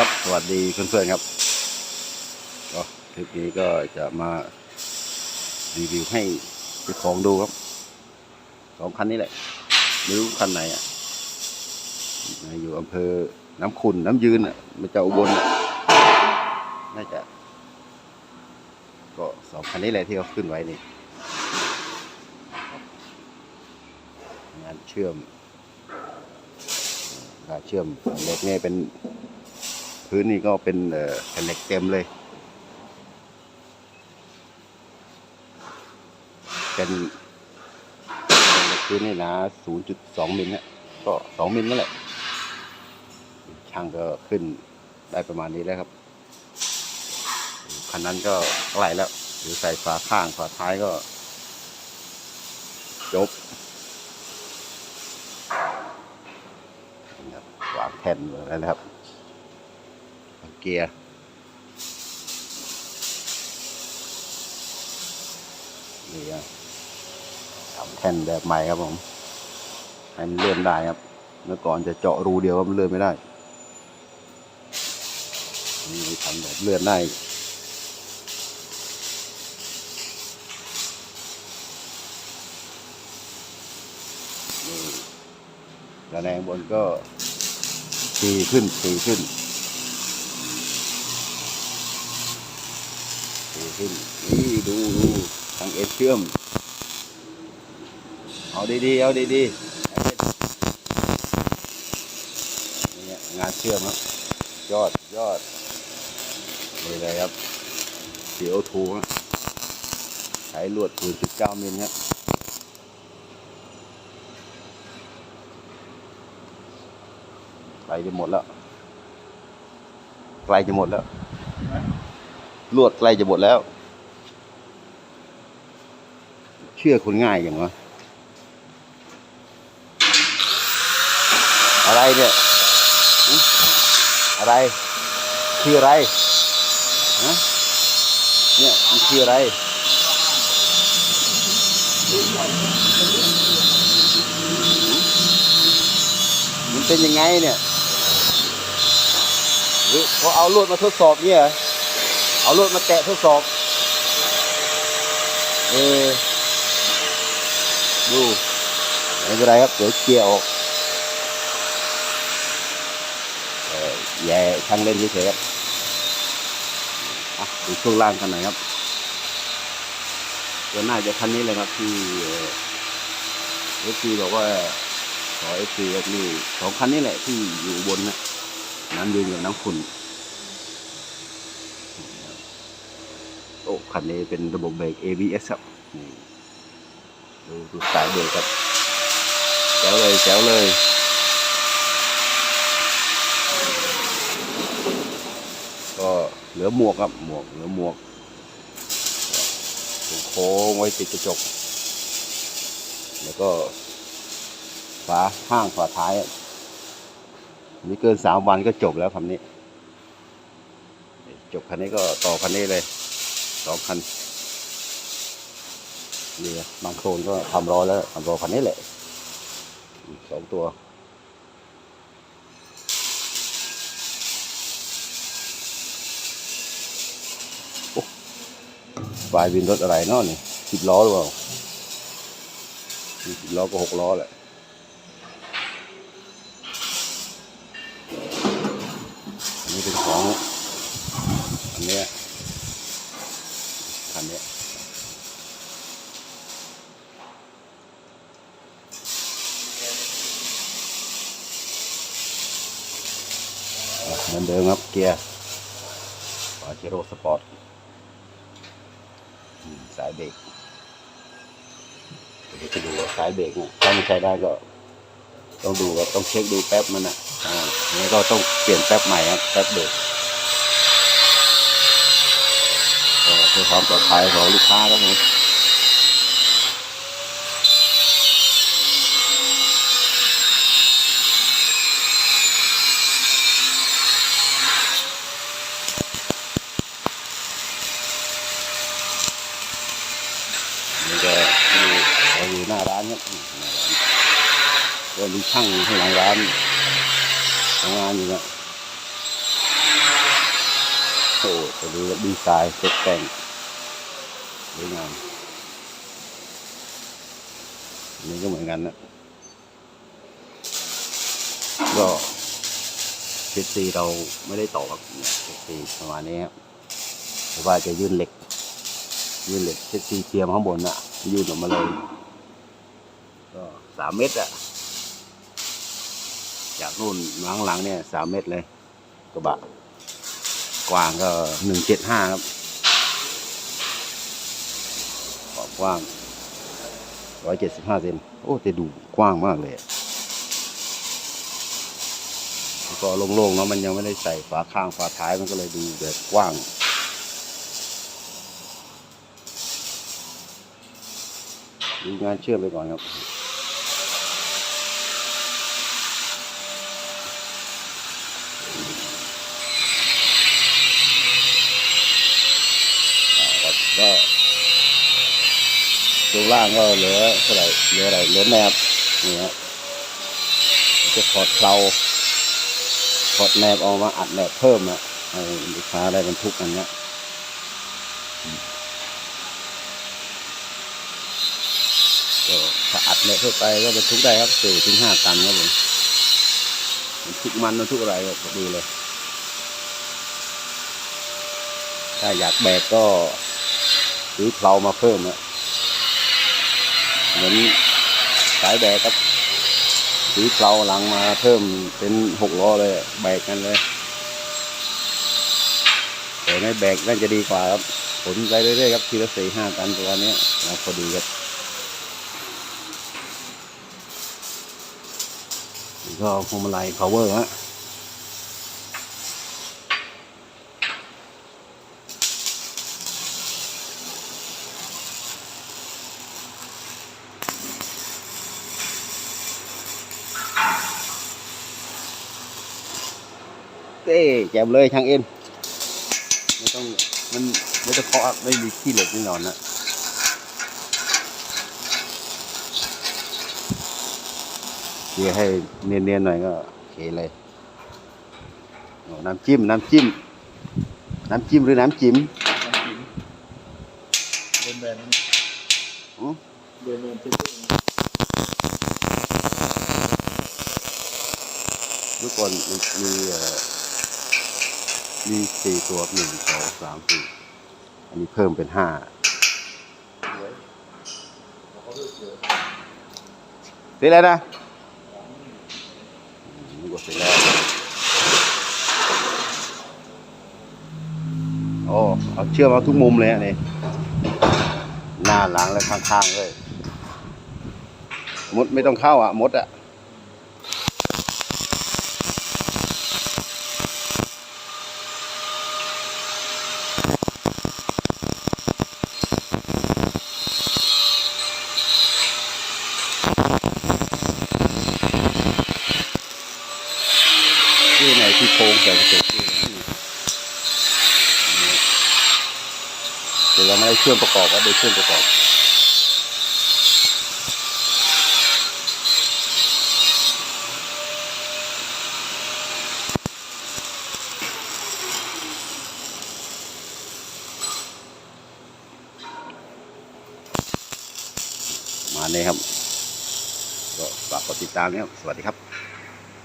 ครับ สวัสดีเพื่อนๆครับก็คลิปนี้ก็จะมารีวิวให้เจ้าของดูครับสองคันนี้แหละไม่รู้คันไหนอะอยู่อำเภอน้ำขุนน้ำยืนอะมาจากอุบลน่าจะ ก็สองคันนี้แหละที่เขาขึ้นไว้นี่งานเชื่อมงานเชื่อมเหล็กเนี่ยเป็น พื้นนี่ก็เป็นแผ่นเหล็กเต็มเลย เป็นเป็นเหล็กพื้นนี่นะ0.2มิลนะก็ 2 มิลนั่นแหละ ช่างก็ขึ้นได้ประมาณนี้แล้วครับคันนั้นก็ไหร่แล้ว หรือใส่ฝาข้างฝาท้ายก็ จบวางแท่นไว้แล้วนะครับ กียร์ นี่ครับทำแท่นแบบใหม่ครับผม ให้มันเลื่อนได้ครับ เมื่อก่อนจะเจาะรูเดียวก็มันเลื่อนไม่ได้ นี่ทำแบบเลื่อนได้นี่ระแนงบนก็ตีขึ้นตีขึ้น ขึ้น นี่ดูดูทางเอเชื่อม เอาดีๆเอาดีๆนี่งานเชื่อมครับ ยอดยอดนี่เลยครับ CO2 ครับใช้ลวดปืน19มิลครับใกลจะหมดแล้วใกล้จะหมดแล้ว ลวดใกล้จะหมดแล้ว เชื่อคนง่ายอย่างวะอะไรเนี่ย อะไร คืออะไรฮะเนี่ยมันคืออะไรมันเป็นยังไงเนี่ยหรือเขาเอาลวดมาทดสอบเนี่ย เอารถมาแตะทดสอบ เออดูไม่เป็นไรครับ เดี๋ยวเกียร์ออกเออแย่ช่างเล่นเฉยๆครับอะดูช่วงล่างกันหน่อยครับตัวหน้าจะคันนี้เลยครับที่เอฟซีบอกว่าขอเอฟซีนี้สองคันนี้แหละที่อยู่บนนะน้ำยืนกับน้ำขุ่น โอ้คันนี้เป็นระบบเบรก ABS ครับนี่ดูดูสายเบรกครับแจ๋วเลยแจ๋วเลยก็เหลือหมวกครับหมวกเหลือหมวกถูโค้งไว้ติดกระจก แล้วก็ฝาห้างฝาท้ายอะนี่เกินสามวันก็จบแล้วคันนี้ จบคันนี้ก็ต่อคันนี้เลย สองคันนี่บางโซนก็ทำรอแล้วทำรอคันนี้แหละสองตัวโอ้ปลายวินรถอะไรเนาะนี่สิบล้อหรือเปล่าสิบล้อก็หกล้อแหละอันนี้เป็นของอันเนี้ย คันเนี้ยเหมือนเดิมครับเกียร์ปาเจโร่สปอร์ตสายเบรกเดี๋ยวจะดูว่าสายเบรกเนี่ยถ้าไม่ใช้ได้ก็ ต้องดูครับต้องเช็คดูแป๊บมันอะอ่าอันนี้ก็ต้องเปลี่ยนแป๊บใหม่ครับแป๊บเบรก ก็เพื่อความปลอดภัยของลูกค้าครับผมนี่ก็อยู่เราอยู่หน้าร้านครับหน้าร้านก็มีช่างข้างหลังร้านทำงานอยู่นะอ้จะดูดีไซน์ตกแต่ง สวยงามนี่ก็เหมือนกันนะก็เซตซีเราไม่ได้ต่อครับเซตซีประมาณนี้ครับแต่ว่าจะยื่นเหล็ก ยื่นเหล็กเซตซีเทียมข้างบนน่ะยื่นออกมาเลยก็สามเมตรอะจากนู่นหลังหลังเนี่ยสามเมตรเลยกระบะ กว้างก็หนึ่งเจ็ดห้าครับขอบ กว้างร้อยเจ็ดสิบห้าเซนโอ้แต่ดูกว้างมากเลยก็โล่งๆเนาะมันยังไม่ได้ใส่ฝาข้างฝาท้ายมันก็เลยดูแบบกว้างดูงานเชื่อมไปก่อนครับอ่าครับก็ ตัวล่างก็เหลือเท่าไหร่เหลืออะไรเหลือแนบนี่ฮะจะถอดเพลาถอดแนบออกมาอัดแนบเพิ่มอะให้ลูกค้าได้บรรทุกอันเนี้ยก็ถ้าอัดแนบเข้าไปก็บรรทุกได้ครับสี่ถึงห้าตันครับผมบรรทุกมันบรรทุกอะไรก็ดีเลย ถ้าอยากแบกก็ซื้อเพลามาเพิ่มอะ เหมือนสายแบกครับซื้อเพลาหลังมาเพิ่มเป็นหกล้อเลยแบกกันเลยแต่ไม่แบกน่าจะดีกว่าครับผลไปเรื่อยๆครับทีละสี่ห้าตันตัวนี้นะพอดีครับก็พวงมาลัย power ฮะ เต้แจ่มเลยช่างเอ็นไม่ต้องมันไม่ต้องเคาะไม่มีขี้เหล็กแน่นอนนะเกียร์ให้เนียนๆหน่อยก็โอเคเลยโอ้น้ำจิ้ม น้ำจิ้ม น้ำจิ้มหรือน้ำจิ้มเดินแบนอืมเดินแบนที่เมื่อก่อนมี ยี่สี่ตัวหนึ่งสองสามสี่อันนี้เพิ่มเป็นห้าสวยเขาก็เลือกเยอะเสร็จแล้วนะนึกว่าเสร็จแล้วโอ้เอาเชื่อมเอาทุกมุมเลยอันนี้หน้าหลังและข้างๆเลยมดไม่ต้องเข้าอะมดอะ ที่ไหน ที่กระจกที่เดี๋ยวเราไม่ได้เชื่อมประกอบก็ได้เชื่อมประกอบมาเลยครับก็ฝากกดติดตามนะครับ สวัสดีครับ